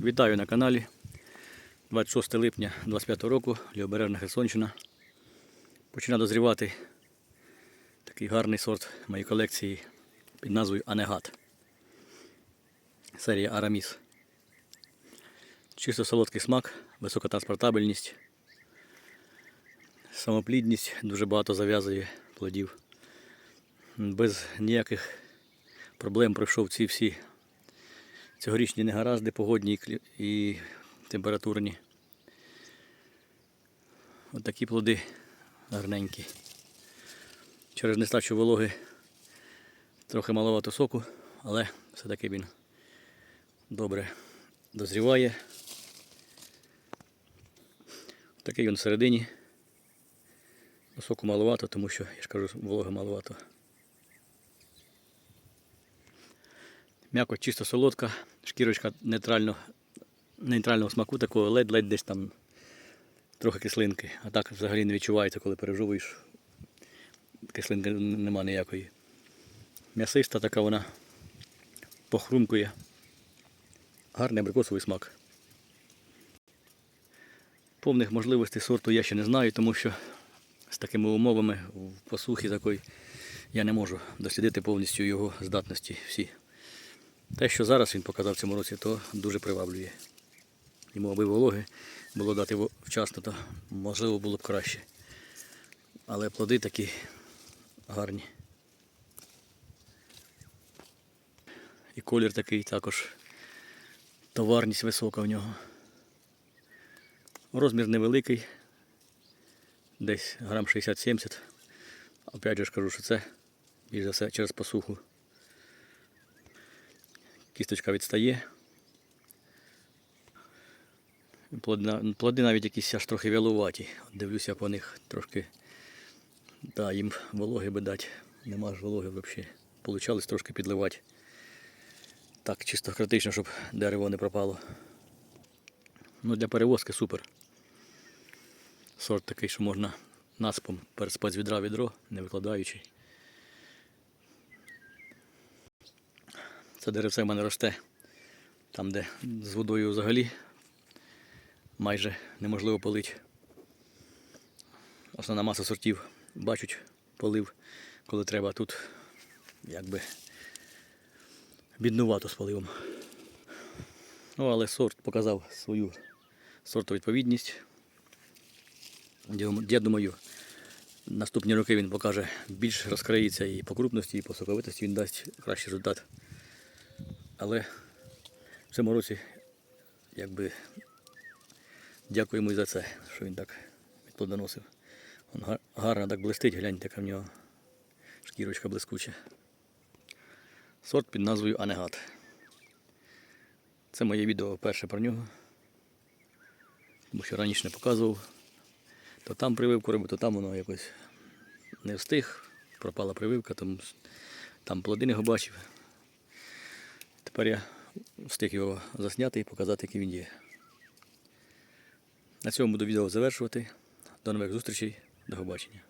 Вітаю на каналі. 26 липня 25 року, Лівобережна Херсонщина. Починає дозрівати такий гарний сорт моєї колекції під назвою Анегат. Серія Араміс. Чисто солодкий смак, висока транспортабельність, самоплідність, дуже багато зав'язує плодів. Без ніяких проблем пройшов ці всі цьогорічні негаразди погодні і температурні. Ось такі плоди гарненькі. Через нестачу вологи трохи маловато соку, але все-таки він добре дозріває. Такий він всередині. Ну, Соку маловато, тому що, я ж кажу, вологи маловато. М'яко чисто солодка, шкірочка нейтрально, нейтрального смаку, такого ледь-ледь десь там трохи кислинки. А так взагалі не відчувається, коли пережовуєш. Кислинки нема ніякої. М'ясиста така вона похрумкує. Гарний абрикосовий смак. Повних можливостей сорту я ще не знаю, тому що з такими умовами в посухі такої я не можу дослідити повністю його здатності всі. Те, що зараз він показав цьому році, то дуже приваблює. Йому аби вологи було дати вчасно, то можливо було б краще. Але плоди такі гарні. І колір такий також. Товарність висока в нього. Розмір невеликий. Десь грам 60-70. Опять же ж кажу, що це більш за все через посуху. Кісточка відстає. Плоди, плоди навіть якісь аж трохи вялуваті. Дивлюся по них трошки. Да, їм вологи би дати. Нема ж вологи взагалі. Получалось трошки підливати. Так, чисто критично, щоб дерево не пропало. Ну, для перевозки супер. Сорт такий, що можна наспом переспати з відра відро, не викладаючи. Це деревце в мене росте там, де з водою взагалі майже неможливо полити. Основна маса сортів бачать полив, коли треба. Тут якби біднувато з поливом. Ну, але сорт показав свою сортову відповідність. Я думаю, наступні роки він покаже більш розкриється і по крупності, і по соковитості він дасть кращий результат. Але в цьому році якби дякуємо і за це, що він так відплодоносив. Він гар- гарно так блистить, гляньте, яка в нього шкірочка блискуча. Сорт під назвою Анегат. Це моє відео перше про нього. Тому що раніше не показував. То там прививку робив, то там воно якось не встиг. Пропала прививка, тому там плоди не бачив. Тепер я встиг його засняти і показати, який він є. На цьому буду відео завершувати. До нових зустрічей. До побачення.